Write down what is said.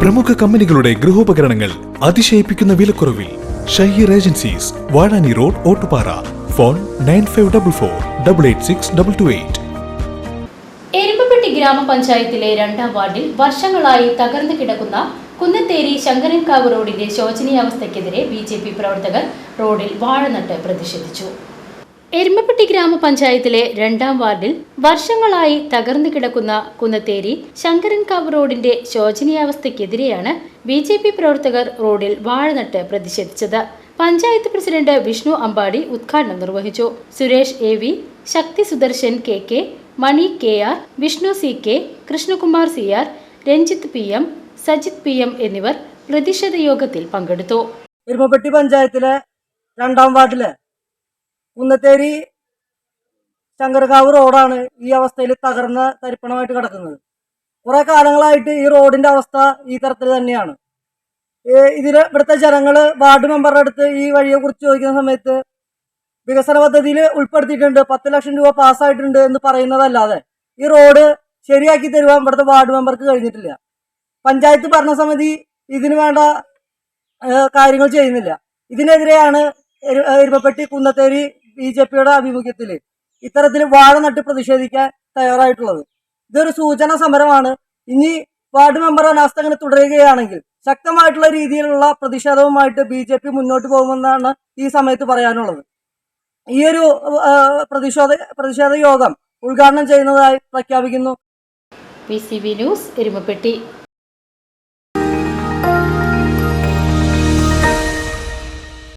പ്രമുഖ കമ്പനികളുടെ ഗൃഹോപകരണങ്ങൾ അതിശയിപ്പിക്കുന്ന വിലക്കുറവിൽ Shaheer agencies Vazhani road Ottupara. Phone nine five double four double eight six double two eight. Erumapetty ഗ്രാമപഞ്ചായത്തിലെ രണ്ടാം വാർഡിൽ വർഷങ്ങളായി തകർന്നു കിടക്കുന്ന കുന്നത്തേരി ശങ്കരൻകാവ് റോഡിന്റെ ശോചനീയാവസ്ഥയ്ക്കെതിരെ ബി ജെ പി പ്രവർത്തകർ റോഡിൽ വാഴനട്ട് പ്രതിഷേധിച്ചു. എരുമപ്പെട്ടി ഗ്രാമപഞ്ചായത്തിലെ രണ്ടാം വാർഡിൽ വർഷങ്ങളായി തകർന്നു കിടക്കുന്ന കുന്നത്തേരി ശങ്കരൻകാവ് റോഡിന്റെ ശോചനീയാവസ്ഥയ്ക്കെതിരെയാണ് ബി ജെ പി പ്രവർത്തകർ റോഡിൽ വാഴനട്ട് പ്രതിഷേധിച്ചത്. പഞ്ചായത്ത് പ്രസിഡന്റ് വിഷ്ണു അമ്പാടി ഉദ്ഘാടനം നിർവഹിച്ചു. Suresh A V Sakthi Sudarshan K K Mani K R Vishnu C K Krishnakumar C R Ranjith P M Sajith P M എന്നിവർ പ്രതിഷേധ യോഗത്തിൽ പങ്കെടുത്തു. എരുമപ്പെട്ടി പഞ്ചായത്തിലെ രണ്ടാം വാർഡിലെ കുന്നത്തേരി ശങ്കർകാവ് റോഡാണ് ഈ അവസ്ഥയിൽ തകർന്ന തരിപ്പണമായിട്ട് കിടക്കുന്നത്. കുറേ കാലങ്ങളായിട്ട് ഈ റോഡിന്റെ അവസ്ഥ ഈ തരത്തിൽ തന്നെയാണ്. ഇതിൽ ഇവിടുത്തെ ജനങ്ങൾ വാർഡ് മെമ്പറുടെ അടുത്ത് ഈ വഴിയെ കുറിച്ച് ചോദിക്കുന്ന സമയത്ത് വികസന പദ്ധതിയിൽ ഉൾപ്പെടുത്തിയിട്ടുണ്ട് പത്ത് ലക്ഷം രൂപ പാസ്സായിട്ടുണ്ട് എന്ന് പറയുന്നതല്ലാതെ ഈ റോഡ് ശരിയാക്കി തരുവാൻ ഇവിടുത്തെ വാർഡ് മെമ്പർക്ക് കഴിഞ്ഞിട്ടില്ല. പഞ്ചായത്ത് ഭരണസമിതി ഇതിനു വേണ്ട കാര്യങ്ങൾ ചെയ്യുന്നില്ല. ഇതിനെതിരെയാണ് എരുമപ്പെട്ടി കുന്നത്തേരി ബി ജെ പിയുടെ ആഭിമുഖ്യത്തിൽ ഇത്തരത്തിൽ വാഴ നട്ട് പ്രതിഷേധിക്കാൻ തയ്യാറായിട്ടുള്ളത്. ഇതൊരു സൂചന സമരമാണ്. ഇനി വാർഡ് മെമ്പർ അനാസ്ഥ അങ്ങനെ തുടരുകയാണെങ്കിൽ ശക്തമായിട്ടുള്ള രീതിയിലുള്ള പ്രതിഷേധവുമായിട്ട് ബി ജെ പി മുന്നോട്ട് പോകുമെന്നാണ് ഈ സമയത്ത് പറയാനുള്ളത്. ഈ ഒരു പ്രതിഷേധ പ്രതിഷേധ യോഗം ഉദ്ഘാടനം ചെയ്യുന്നതായി പ്രഖ്യാപിക്കുന്നു. P C B news Erumapetty.